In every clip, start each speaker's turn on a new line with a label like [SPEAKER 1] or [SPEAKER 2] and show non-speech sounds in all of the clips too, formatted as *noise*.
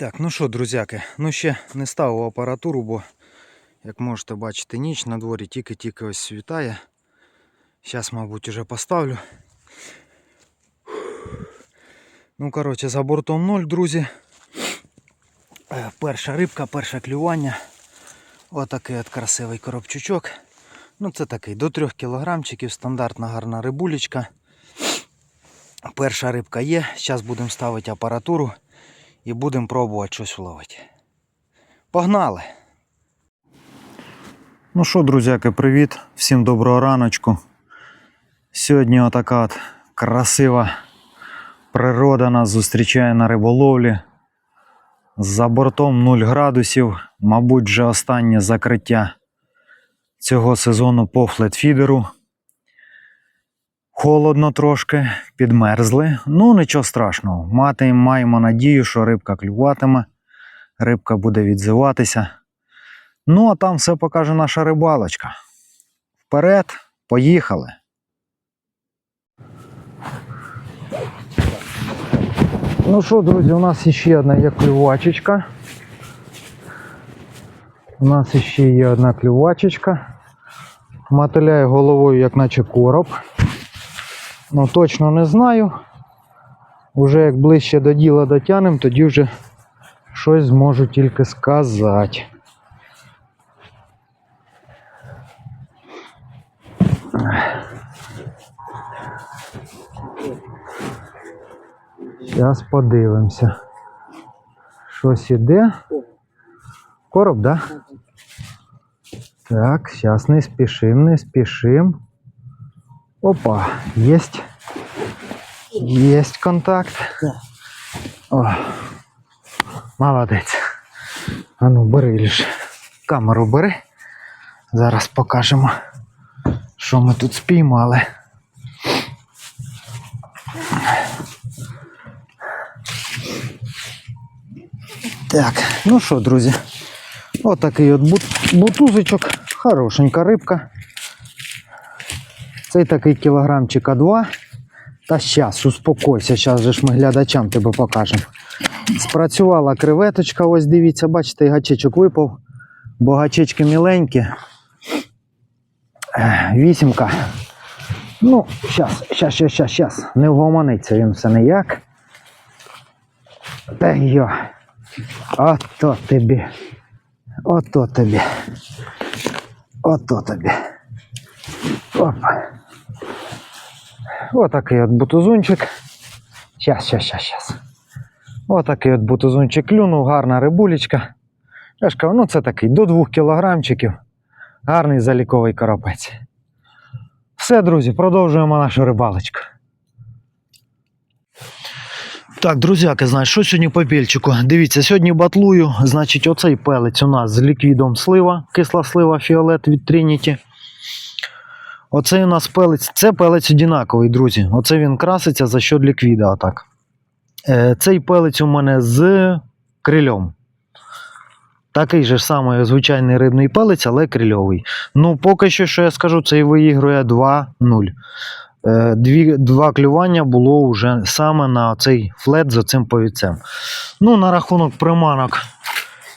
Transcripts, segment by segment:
[SPEAKER 1] Так, ну що, друзяки, ну ще не ставив апаратуру, бо, як можете бачити, ніч на дворі тільки-тільки ось світає. Зараз, мабуть, уже поставлю. Ну, коротше, за бортом 0, друзі. Е, Перша рибка, перше клювання. Отакий от красивий коробчучок. Ну, це такий до 3 кілограмчиків, стандартна гарна рибулечка. Перша рибка є. Зараз будемо ставити апаратуру і будемо пробувати щось вловити. Погнали! Ну що, друзяки, привіт! Всім доброго раночку. Сьогодні отака от красива природа нас зустрічає на риболовлі. За бортом 0 градусів, мабуть, вже останнє закриття цього сезону по флетфідеру. Холодно трошки, підмерзли. Ну, нічого страшного. Мати, маємо надію, що рибка клюватиме, рибка буде відзиватися. Ну, а там все покаже наша рибалочка. Вперед, поїхали. Ну що, друзі, у нас ще одна є клювачечка. У нас ще є одна клювачечка. Мотиляє головою, як наче короб. Ну точно не знаю. Уже як ближче до діла дотянемо, тоді вже щось зможу тільки сказати. Зараз подивимося. Щось іде. Короб, да? Так, зараз не спішим, не спішим. Опа, есть. Есть контакт. О, молодець. А ну бери лиш. Камеру бери. Зараз покажемо, що ми тут спіймали. Так, ну що, друзі, отакий от бут- бутузичок, хорошенька рибка. Цей такий кілограмчика 2. Та щас, успокойся, зараз же ж ми глядачам тебе покажемо. Спрацювала креветочка, ось дивіться, бачите, і гачечок випав, бо гачечки міленькі. Вісімка. Ну, щас, щас, щас, щас, щас. Не вгомониться він все ніяк. Та йо. Ото тобі. Ото тобі. Ото тобі. Опа. Отакий от бутузунчик. Щас, щас, щас, щас. Отакий от бутузунчик клюнув, гарна рибулечка. Я ж кажу, ну це такий до 2 кілограмчиків. Гарний заліковий коропець. Все, друзі, продовжуємо нашу рибалочку. Так, друзяки, знаєш, що сьогодні по більчику? Дивіться, сьогодні батлую. Значить, оцей пелець у нас з ліквідом слива, кисла слива фіолет від Trinity. Оцей у нас пелець, це пелець одинаковий, друзі. Оце він краситься за счет ліквіда. Отак. Е, цей пелець у мене з крильом. Такий же самий звичайний рибний пелець, але крильовий. Ну, поки що, що я скажу, цей виігрує 2-0. Е, Дві, два клювання було вже саме на цей флет з оцим повіцем. Ну, на рахунок приманок,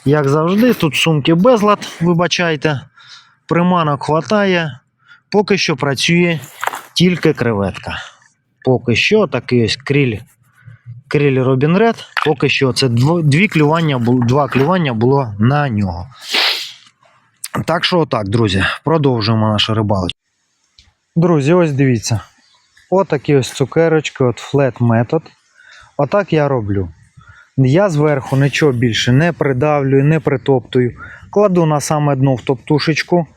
[SPEAKER 1] як завжди, тут сумки безлад, вибачайте. Приманок хватає. Поки що працює тільки креветка. Поки що такий ось кріль, кріль Робін Ред. Поки що це дві клювання, два клювання було на нього. Так що отак, друзі, продовжуємо нашу рибалочку. Друзі, ось дивіться. Отакі ось цукерочки, от флет метод. Отак я роблю. Я зверху нічого більше не придавлюю, не притоптую. Кладу на саме дно в топтушечку.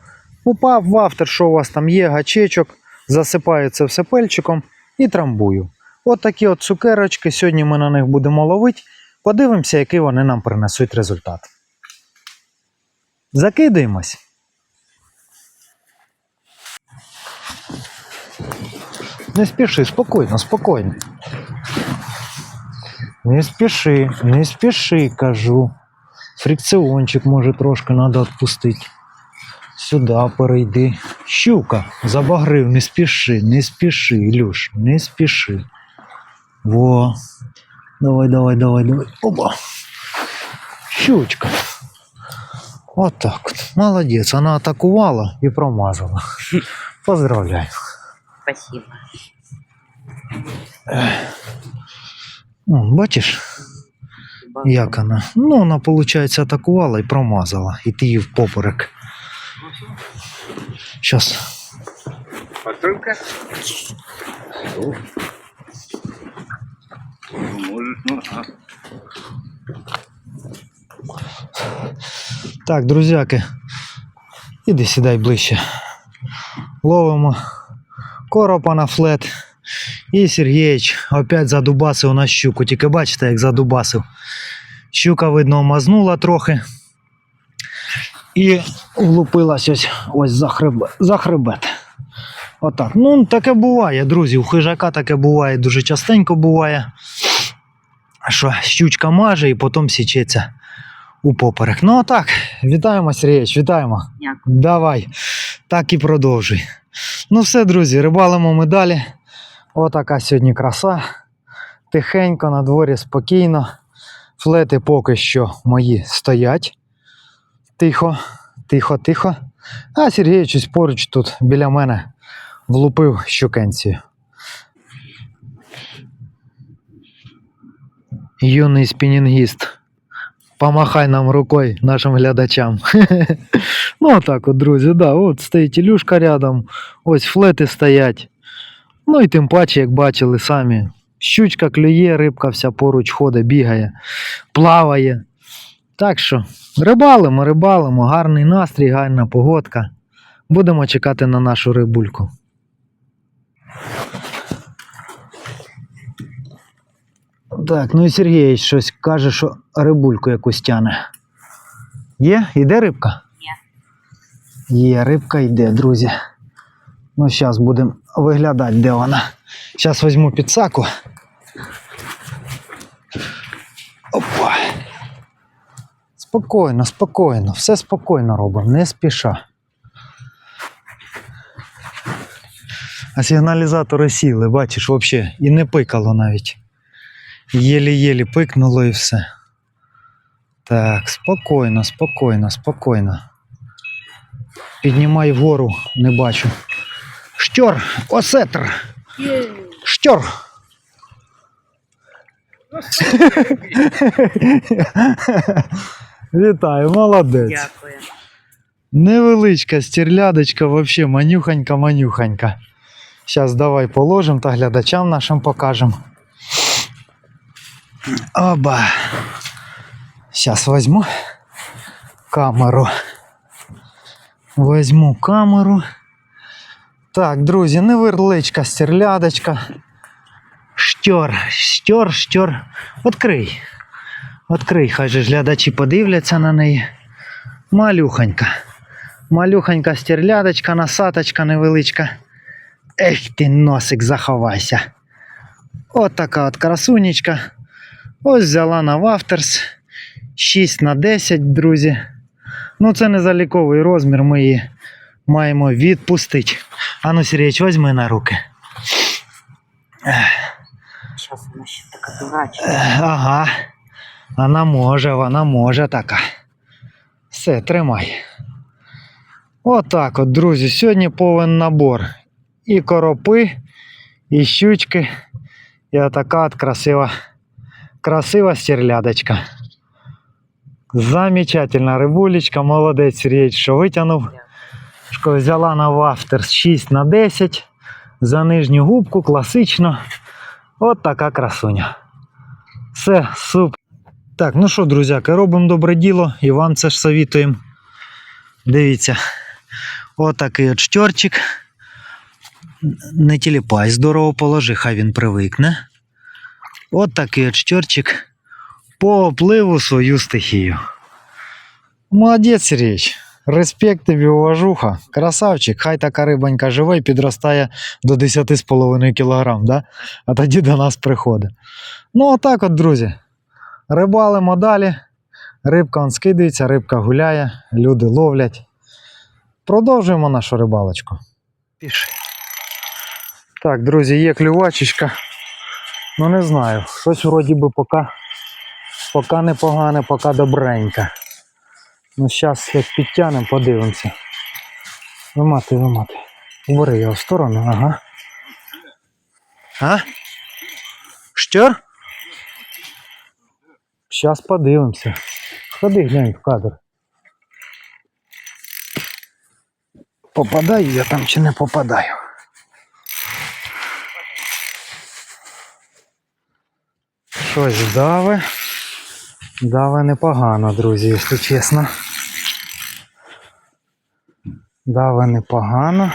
[SPEAKER 1] Упав в автор, що у вас там є, гачечок, засипаю це все пельчиком і трамбую. От такі от цукерочки. Сьогодні ми на них будемо ловити. Подивимося, який вони нам принесуть результат. Закидаємось. Не спіши, спокійно, спокійно. Не спіши, не спіши, кажу. Фрикціончик може трошки треба відпустити. Сюди перейди. Щука, забагрив, не спіши, не спіши, Ілюш, не спіши. Во. Давай, давай, давай, давай. Опа. Щучка. Вот так вот. Молодец. Она атакувала и промазала. Поздравляю.
[SPEAKER 2] Спасибо.
[SPEAKER 1] Бачиш, як вона? Ну, вона, виходить, атакувала і промазала. І ти її в поперек. Щас.
[SPEAKER 3] Пасынка? Можешь, ну, а.
[SPEAKER 1] Так, друзяки, іди сідай ближче. Ловимо коропа на флет. І Сергійович опять задубасив на щуку. Тільки бачите, як задубасив. Щука, видно, мазнула трохи. І влупилась ось, ось за, хребет, за хребет. Отак. Ну, таке буває, друзі. У хижака таке буває, дуже частенько буває. Що щучка маже і потім січеться у поперек. Ну, так, вітаємо, Сергійович, вітаємо.
[SPEAKER 2] Дякую.
[SPEAKER 1] Давай, так і продовжуй. Ну все, друзі, рибалимо ми далі. Отака сьогодні краса. Тихенько, на дворі спокійно. Флети поки що мої стоять. Тихо, тихо, тихо. А Сергій щось поруч тут біля мене влупив щукенцію. Юний спінінгіст. Помахай нам рукою нашим глядачам. *laughs* ну, отак от, друзі, да, от стоїть Ілюшка рядом, ось флети стоять. Ну і тим паче, як бачили самі, щучка клює, рибка вся поруч ходить, бігає, плаває. Так що, рибалимо, рибалимо, гарний настрій, гарна погодка. Будемо чекати на нашу рибульку. Так, ну і Сергій щось каже, що рибульку якусь тяне. Є? Іде рибка? Є. Є, рибка йде, друзі. Ну, зараз будемо виглядати, де вона. Зараз візьму підсаку. Опа. Спокійно, спокійно, все спокійно робимо, не спіша. А сигналізатори сіли, бачиш, взагалі, і не пикало навіть. Єлі-єлі пикнуло і все. Так, спокійно, спокійно, спокійно. Піднімай вгору, не бачу. Штьор, осетр. Штьор. *laughs* Вітаю, молодець.
[SPEAKER 2] Дякую.
[SPEAKER 1] Невеличка стерлядочка, вообще манюхонька-манюхонька. Зараз давай положимо та глядачам нашим покажемо. Оба. Зараз візьму камеру. Візьму камеру. Так, друзі, невеличка стерлядочка. Штьор, штьор, штьор. Открий. Открий, хай же ж глядачі подивляться на неї. Малюхонька. Малюхонька стерлядочка, насаточка невеличка. Ех ти носик, заховайся. От така от красунечка. Ось взяла на Вафтерс 6 на 10, друзі. Ну, це не заліковий розмір, ми її маємо відпустити. Ану, Сергійович, візьми на руки.
[SPEAKER 2] Сейчас вона ще така
[SPEAKER 1] Ага. Вона може, вона може така. Все, тримай. Отак от, друзі. Сьогодні повен набор. І коропи, і щучки, і отака от красива, красива стерлядочка. Замечательна рибулечка, молодець Сергій, що витягнув. Що взяла на вафтер 6 на 10. За нижню губку, класично. От така красуня. Все, супер. Так, ну що, друзяки, робимо добре діло і вам це ж совітуємо. Дивіться, отакий от штьорчик. Не тіліпай, здорово положи, хай він привикне. От такий от штьорчик по опливу свою стихію. Молодець, Сергійович. Респект тобі, уважуха. Красавчик, хай така рибонька живе і підростає до 10,5 кг, да? а тоді до нас приходить. Ну, отак от, друзі. Рибалимо далі. Рибка он скидається, рибка гуляє, люди ловлять. Продовжуємо нашу рибалочку. Пішли. Так, друзі, є клювачечка. Ну не знаю. Щось вроді би поки, Поки непогане, поки добреньке. Ну, зараз як підтягнемо, подивимося. Вимати, вимати. Убери його в сторону, ага. А? Що? Зараз подивимося. Ходи, глянь в кадр. Попадаю я там чи не попадаю? Щось дави. Дави непогано, друзі, якщо чесно. Дави непогано.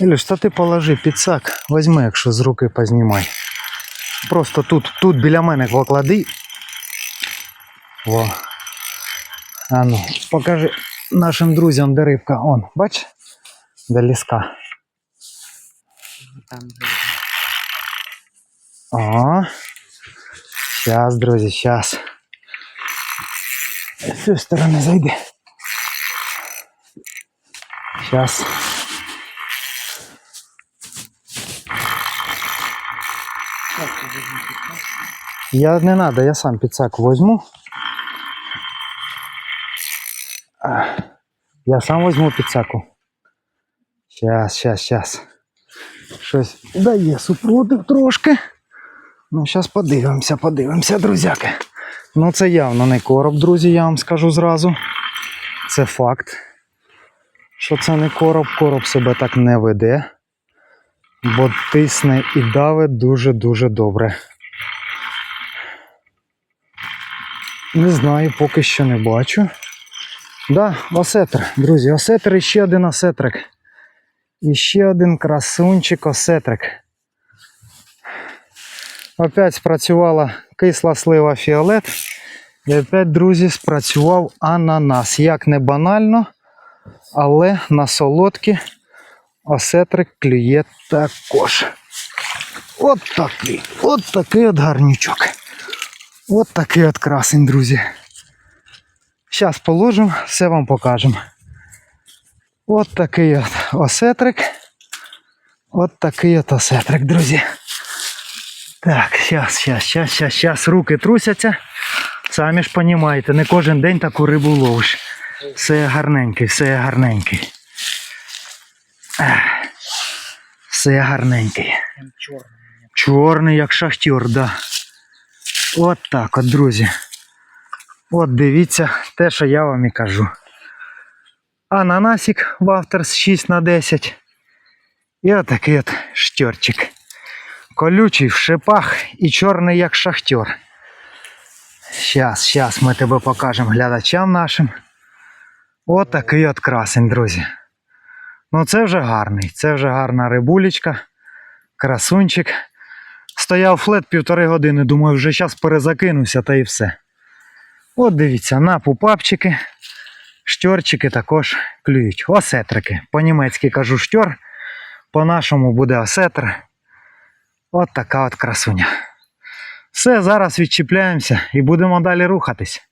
[SPEAKER 1] Ілюш, та ти положи підсак, возьми, якщо з руки познімай. Просто тут, тут біля мене поклади. Во. А ну, покажи нашим друзям, де рибка. Он, бач? Де ліска.
[SPEAKER 2] Там
[SPEAKER 1] О. Сейчас, друзі, сейчас. З цієї сторони зайди. Сейчас. Я не надо, я сам підсак возьму. Я сам возьму підсаку. Сейчас, сейчас, сейчас. Щось дає супротив трошки. Ну, зараз подивимося, подивимося, друзяки. Ну, це явно не короб, друзі, я вам скажу зразу. Це факт. Що це не короб, короб себе так не веде. Бо тисне і давить дуже-дуже добре. Не знаю, поки що не бачу. Да, осетр, друзі, осетр і ще один осетрик. І ще один красунчик осетрик. Опять спрацювала кисла слива фіолет. І опять, друзі, спрацював ананас. Як не банально, але на солодкі осетрик клює також. От такий, от такий от гарнючок. От такий от красень, друзі. Зараз положимо, все вам покажемо. От такий от осетрик. От такий от осетрик, друзі. Так, зараз, зараз, зараз, зараз, зараз. Руки трусяться. Самі ж розумієте, не кожен день таку рибу ловиш. Все гарненький, все гарненький. Все гарненький.
[SPEAKER 2] чорний.
[SPEAKER 1] Як шахтер, да. От так от, друзі. От дивіться те, що я вам і кажу. Ананасик Вафтерс 6 на 10. І отакий от штьорчик. Колючий в шипах і чорний, як шахтер. Щас, щас ми тебе покажемо глядачам нашим. От такий от красень, друзі. Ну це вже гарний, це вже гарна рибулечка, красунчик. Стояв флет півтори години, думаю, вже зараз перезакинуся та і все. От дивіться, на пупапчики, штьорчики також клюють. Осетрики. По-німецьки кажу штьор, по-нашому буде осетр. От така от красуня. Все, зараз відчіпляємося і будемо далі рухатись.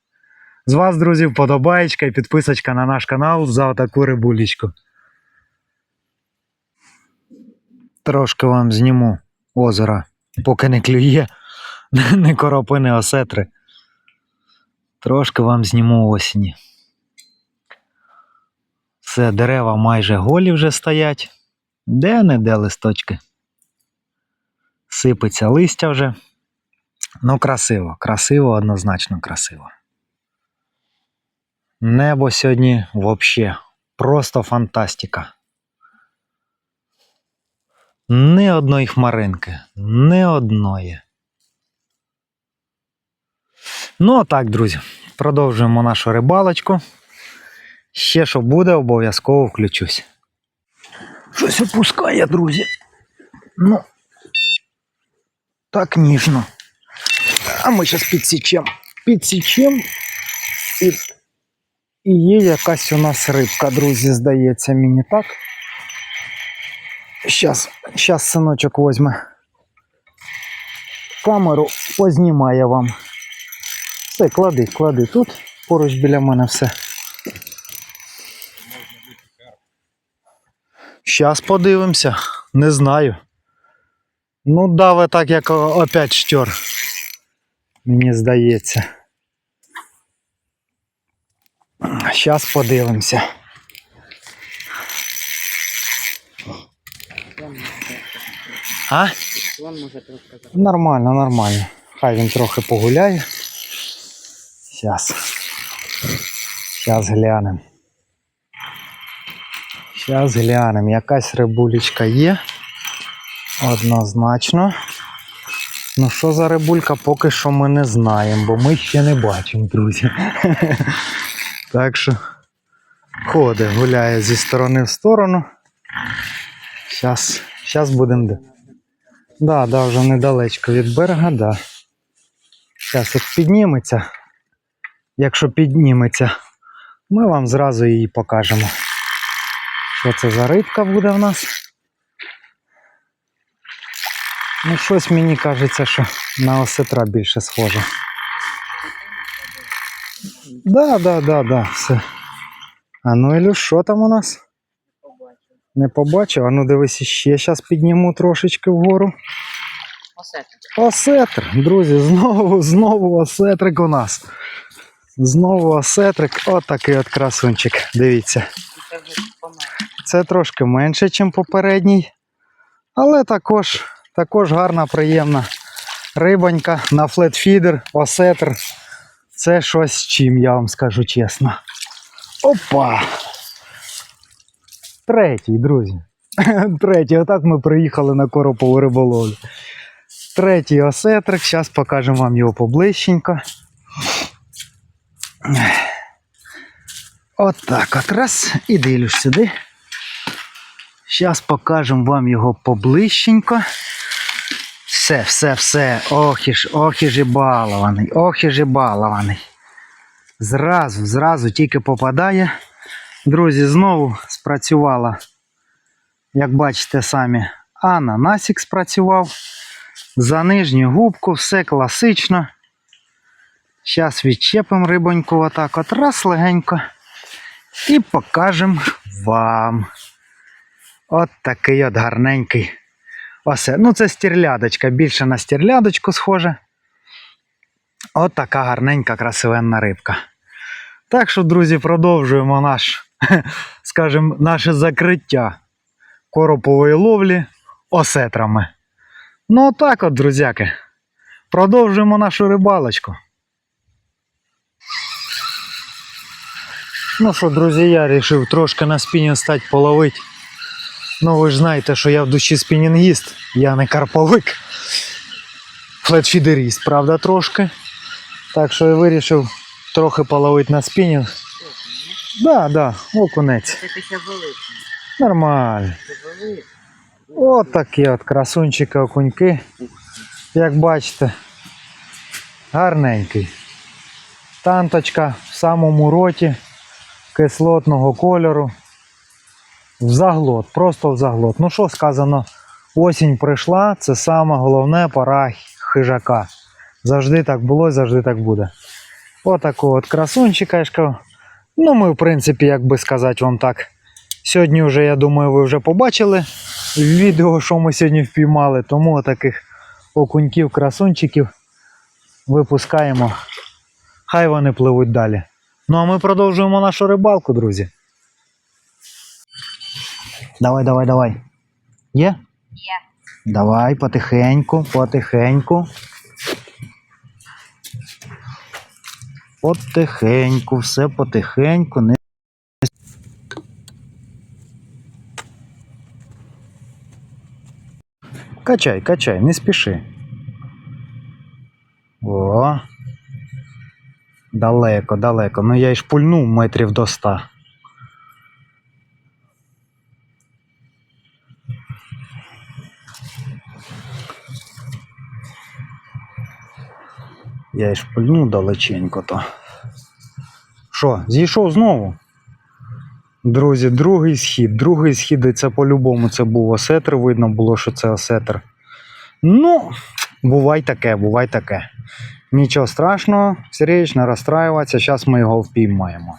[SPEAKER 1] З вас, друзі, вподобаєчка і підписочка на наш канал за таку рибулечку. Трошки вам зніму озера, поки не клює, *laughs* не коропи, не осетри. Трошки вам зніму осені. Все, дерева майже голі вже стоять. Де не де листочки. Сипеться листя вже. Ну, красиво, красиво, однозначно красиво. Небо сьогодні взагалі просто фантастика. Ні одної хмаринки, ні одної. Ну, а так, друзі, продовжуємо нашу рибалочку. Ще що буде, обов'язково включусь. Щось опускає, друзі. Ну, так ніжно. А ми зараз підсічемо. Підсічемо. І, і є якась у нас рибка, друзі, здається мені так. Щас, щас синочок возьме камеру, познімає вам. Все, клади, клади тут, поруч біля мене все. Щас подивимося, не знаю. Ну, даве так, як опять штор. Мені здається. Зараз подивимося.
[SPEAKER 2] Вон може
[SPEAKER 1] А? Нормально, нормально. Хай він трохи погуляє. Зараз. Зараз глянемо. Зараз глянемо. Якась рибулечка є. Однозначно. Ну що за рибулька, поки що ми не знаємо, бо ми ще не бачимо, друзі. *laughs* Так що ходить, гуляє зі сторони в сторону. Зараз, будемо. Да, да, вже недалечко від берега, да. Зараз як підніметься. Якщо підніметься, ми вам зразу її покажемо. Що це за рибка буде в нас? Ну, щось мені кажеться, що на осетра більше схоже. Да, да, да, да, все. А ну Ілюш, що там у нас? Не побачив? А ну дивись, ще зараз підніму трошечки вгору.
[SPEAKER 2] Оце так.
[SPEAKER 1] Осетр, друзі, знову, знову осетрик у нас. Знову осетрик. Отакий от красунчик. Дивіться.
[SPEAKER 2] Це.
[SPEAKER 1] Це трошки менше, ніж попередній. Але також, також гарна, приємна рибонька на флетфідер, осетр. Це щось з чим, я вам скажу чесно. Опа! Третій, друзі. *laughs* Третій. Отак ми приїхали на коропову риболовлю. Третій осетрик. Зараз покажемо вам його поближченько. От так от раз. І дивлюсь сюди. Зараз покажемо вам його поближченько. Все, все, все. Ох і ж, ох і ж і балований, ох і ж і балований. Зразу, зразу тільки попадає. Друзі, знову спрацювала, як бачите самі, ананасик спрацював. За нижню губку, все класично. Зараз відчепимо рибоньку отак от раз легенько. І покажемо вам. От такий от гарненький. Осе. Ну, це стірлядочка, більше на стірлядочку схоже. От така гарненька, красивенна рибка. Так що, друзі, продовжуємо наш, *laughs* скажімо, наше закриття коропової ловлі осетрами. Ну, отак от, друзяки. Продовжуємо нашу рибалочку. Ну що, друзі, я вирішив трошки на спінінг стати половити. Ну, ви ж знаєте, що я в душі спінінгіст, я не карповик. Флетфідеріст, правда, трошки. Так що я вирішив трохи половити на спінінг. Да, да, окунець.
[SPEAKER 2] Це таке велике.
[SPEAKER 1] Нормально. От такі от красунчики окуньки. Як бачите, гарненький. Танточка в самому роті кислотного кольору. В заглот, просто в заглот. Ну що сказано, осінь прийшла, це саме головне пора хижака. Завжди так було завжди так буде. Отакого от красунчика. Ну, ми, в принципі, як би сказати вам так. Сьогодні вже, я думаю, ви вже побачили відео, що ми сьогодні впіймали, тому таких окуньків, красунчиків випускаємо. Хай вони пливуть далі. Ну а ми продовжуємо нашу рибалку, друзі. Давай, давай, давай. Є?
[SPEAKER 2] Є.
[SPEAKER 1] Давай, потихеньку, потихеньку. Потихеньку, все потихеньку. Не... Качай, качай, не спіши. О. Далеко, далеко. Ну я й шпульнув метрів до ста. Я й шпульнув далеченько то. Що, зійшов знову? Друзі, другий схід. Другий схід, і це по-любому це був осетр. Видно було, що це осетр. Ну, бувай таке, бувай таке. Нічого страшного, Сергійович, не розстраюватися, зараз ми його впіймаємо.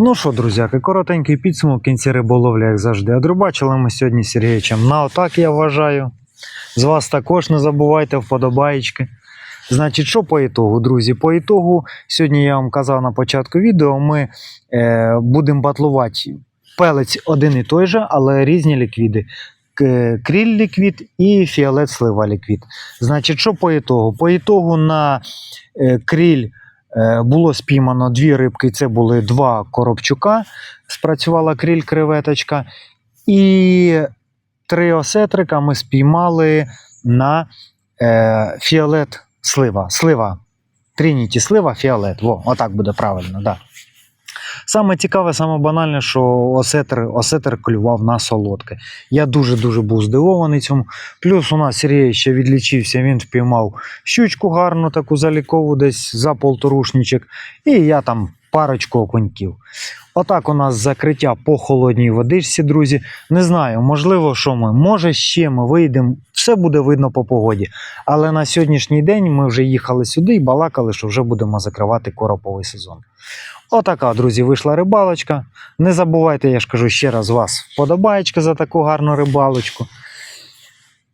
[SPEAKER 1] Ну що, друзяки, коротенький підсумок в кінці риболовлі, як завжди. Одрубачили ми сьогодні з Сергійовичем на отак, я вважаю. З вас також не забувайте вподобаєчки. Значить, що по ітогу, друзі? По ітогу, сьогодні я вам казав на початку відео, ми е, будемо батлувати пелець один і той же, але різні ліквіди. Кріль ліквід і фіолет слива ліквід. Значить, що по ітогу? По ітогу на е, кріль е, було спіймано дві рибки, це були два коробчука, спрацювала кріль креветочка. І три осетрика ми спіймали на е, фіолет слива. Слива. Трініті слива, фіолет. Во, отак буде правильно, да. Саме цікаве, саме банальне, що осетр, осетр клював на солодке. Я дуже-дуже був здивований цьому. Плюс у нас Сергій ще відлічився, він впіймав щучку гарну, таку залікову, десь за полторушничок, і я там парочку окуньків. Отак у нас закриття по холодній водичці, друзі. Не знаю, можливо, що ми. Може, ще ми вийдемо, все буде видно по погоді. Але на сьогоднішній день ми вже їхали сюди і балакали, що вже будемо закривати короповий сезон. Отака, друзі, вийшла рибалочка. Не забувайте, я ж кажу ще раз вас вподобаєчка за таку гарну рибалочку.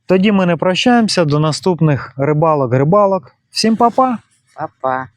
[SPEAKER 1] Тоді ми не прощаємося до наступних рибалок-рибалок. Всім па-па!
[SPEAKER 2] Папа.